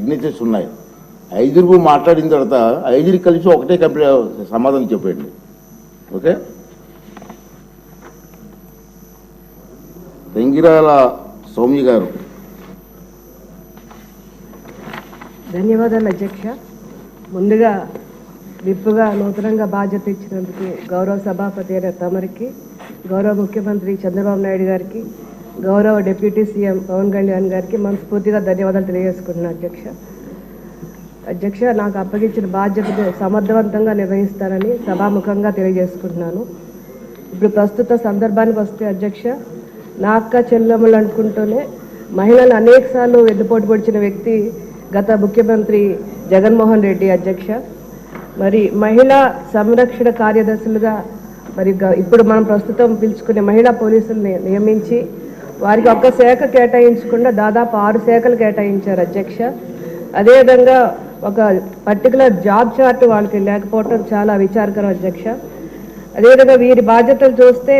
Signatures ఉన్నాయి. ఐదుగురు మాట్లాడిన తర్వాత ఐదుగురికి కలిసి ఒకటే కంప్లీట్ సమాధానం చెప్పండి ఓకే? తెంగిరాల సౌమ్య గారు. ధన్యవాదాలు అధ్యక్ష. ముందుగా విప్పుగా నూతనంగా బాధ్యత ఇచ్చినందుకు గౌరవ సభాపతి అయిన తమరికి గౌరవ ముఖ్యమంత్రి చంద్రబాబు నాయుడు గారికి గౌరవ డిప్యూటీ సీఎం పవన్ కళ్యాణ్ గారికి మనస్ఫూర్తిగా ధన్యవాదాలు తెలియజేసుకుంటున్నాను అధ్యక్ష. అధ్యక్ష నాకు అప్పగించిన బాధ్యతను సమర్థవంతంగా నిర్వహిస్తానని సభాముఖంగా తెలియజేసుకుంటున్నాను. ఇప్పుడు ప్రస్తుత సందర్భానికి వస్తే అధ్యక్ష నా అక్క చెల్లెమ్మలు అనుకుంటూనే మహిళలు అనేకసార్లు వెన్నుపోటు పొడిచిన వ్యక్తి గత ముఖ్యమంత్రి జగన్మోహన్ రెడ్డి అధ్యక్ష. మరి మహిళా సంరక్షణ కార్యదర్శులుగా మరి గ- ఇప్పుడు మనం ప్రస్తుతం పిలుచుకునే మహిళా పోలీసుల్ని నియమించి వారికి ఒక్క శాఖ కేటాయించకుండా దాదాపు ఆరు శాఖలు కేటాయించారు అధ్యక్ష. అదేవిధంగా ఒక పర్టికులర్ జాబ్ చార్ట్ వాళ్ళకి లేకపోవటం చాలా విచారకరం అధ్యక్ష. అదేవిధంగా వీరి బాధ్యతలు చూస్తే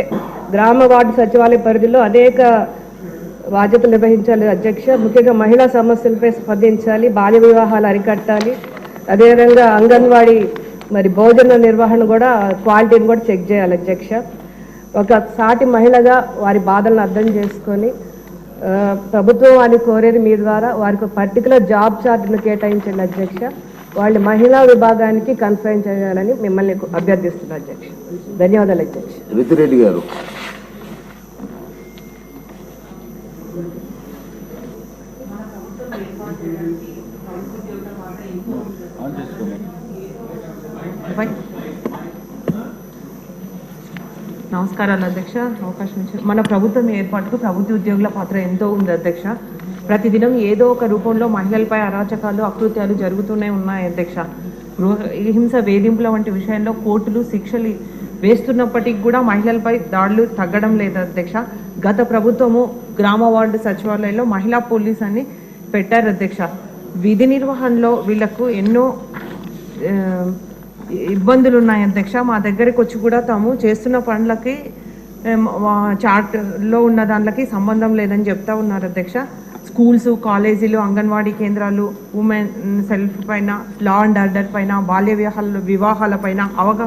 గ్రామ వార్డు సచివాలయ పరిధిలో అనేక బాధ్యతలు నిర్వహించాలి అధ్యక్ష. ముఖ్యంగా మహిళా సమస్యలపై స్పందించాలి బాల్య వివాహాలు అరికట్టాలి. అదేవిధంగా అంగన్వాడీ మరి భోజన నిర్వహణ కూడా క్వాలిటీని కూడా చెక్ చేయాలి అధ్యక్ష. ఒక సాటి మహిళగా వారి బాధలను అర్థం చేసుకొని ప్రభుత్వం వారిని కోరేది మీ ద్వారా వారికి పర్టికులర్ జాబ్ చార్ట్ను కేటాయించండి అధ్యక్ష. వాళ్ళు మహిళా విభాగానికి కన్ఫైన్ చేయాలని మిమ్మల్ని అభ్యర్థిస్తున్నారు అధ్యక్ష. ధన్యవాదాలు అధ్యక్ష. రితిరెడ్డి గారు. నమస్కారాలు అధ్యక్ష. అవకాశం ఇచ్చారు మన ప్రభుత్వం ఏర్పాటుకు ప్రభుత్వ ఉద్యోగుల పాత్ర ఎంతో ఉంది అధ్యక్ష. ప్రతిదినం ఏదో ఒక రూపంలో మహిళలపై అరాచకాలు అకృత్యాలు జరుగుతూనే ఉన్నాయి అధ్యక్ష. గృహ హింస వేధింపుల వంటి విషయంలో కోర్టులు శిక్షలు వేస్తున్నప్పటికీ కూడా మహిళలపై దాడులు తగ్గడం లేదు అధ్యక్ష. గత ప్రభుత్వము గ్రామ వార్డు సచివాలయంలో మహిళా పోలీస్ అని పెట్టారు అధ్యక్ష. విధి నిర్వహణలో వీళ్ళకు ఎన్నో ఇబ్బందులు ఉన్నాయి అధ్యక్ష. మా దగ్గరికి వచ్చి కూడా తాము చేస్తున్న పనులకి చార్ట్లో ఉన్న దాంట్లకి సంబంధం లేదని చెప్తా ఉన్నారు అధ్యక్ష. స్కూల్స్ కాలేజీలు అంగన్వాడీ కేంద్రాలు ఉమెన్ సెల్ఫ్ పైన లా అండ్ ఆర్డర్ పైన బాల్య వివాహాల వివాహాల పైన అవగాహన